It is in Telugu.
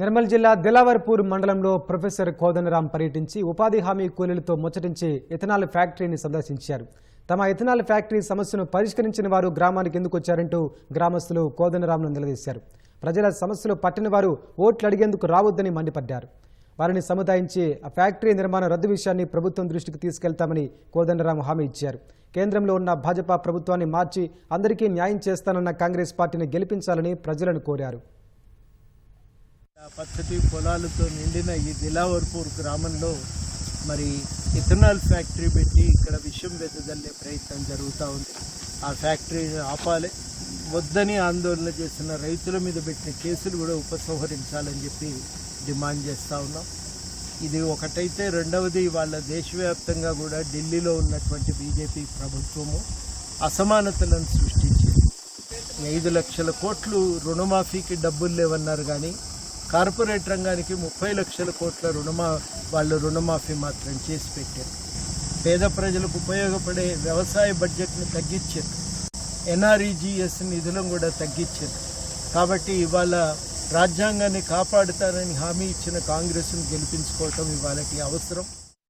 నిర్మల్ జిల్లా దిలావర్పూర్ మండలంలో ప్రొఫెసర్ కోదనరాం పర్యటించి ఉపాధి హామీ కూలీలతో ముచ్చటించి ఇథనాల్ ఫ్యాక్టరీని సందర్శించారు. తమ ఇథనాల్ ఫ్యాక్టరీ సమస్యను పరిష్కరించిన వారు గ్రామానికి ఎందుకు వచ్చారంటూ గ్రామస్తులు కోదనరాంను నిలదీశారు. ప్రజల సమస్యలు పట్టిన వారు ఓట్లు అడిగేందుకు రావద్దని మండిపడ్డారు. వారిని సముదాయించి ఆ ఫ్యాక్టరీ నిర్మాణ రద్దు విషయాన్ని ప్రభుత్వం దృష్టికి తీసుకెళ్తామని కోదండరాం హామీ ఇచ్చారు. కేంద్రంలో ఉన్న భాజపా ప్రభుత్వాన్ని మార్చి అందరికీ న్యాయం చేస్తానన్న కాంగ్రెస్ పార్టీని గెలిపించాలని ప్రజలను కోరారు. పచ్చటి పొలాలతో నిండిన ఈ దిలావర్పూర్ గ్రామంలో మరి ఇథనాల్ ఫ్యాక్టరీ పెట్టి ఇక్కడ విషయం వెదజల్లే ప్రయత్నం జరుగుతూ ఉంది. ఆ ఫ్యాక్టరీని ఆపాలి వద్దని ఆందోళన చేస్తున్న రైతుల మీద పెట్టిన కేసులు కూడా ఉపసంహరించాలని చెప్పి డిమాండ్ చేస్తూ ఉన్నాం. ఇది ఒకటైతే రెండవది వాళ్ళ దేశవ్యాప్తంగా కూడా ఢిల్లీలో ఉన్నటువంటి బీజేపీ ప్రభుత్వము అసమానతలను సృష్టించింది. ఐదు లక్షల కోట్లు రుణమాఫీకి డబ్బులు లేవన్నారు కానీ కార్పొరేట్ రంగానికి ముప్పై లక్షల కోట్ల రుణమా వాళ్ళు రుణమాఫీ మాత్రం చేసి పెట్టారు. పేద ప్రజలకు ఉపయోగపడే వ్యవసాయ బడ్జెట్ను తగ్గించారు. ఎన్ఆర్ఈజిఎస్ నిధులను కూడా తగ్గించారు. కాబట్టి ఇవాళ రాజ్యాంగాన్ని కాపాడుతారని హామీ ఇచ్చిన కాంగ్రెస్ను గెలిపించుకోవటం ఇవాళకి అవసరం.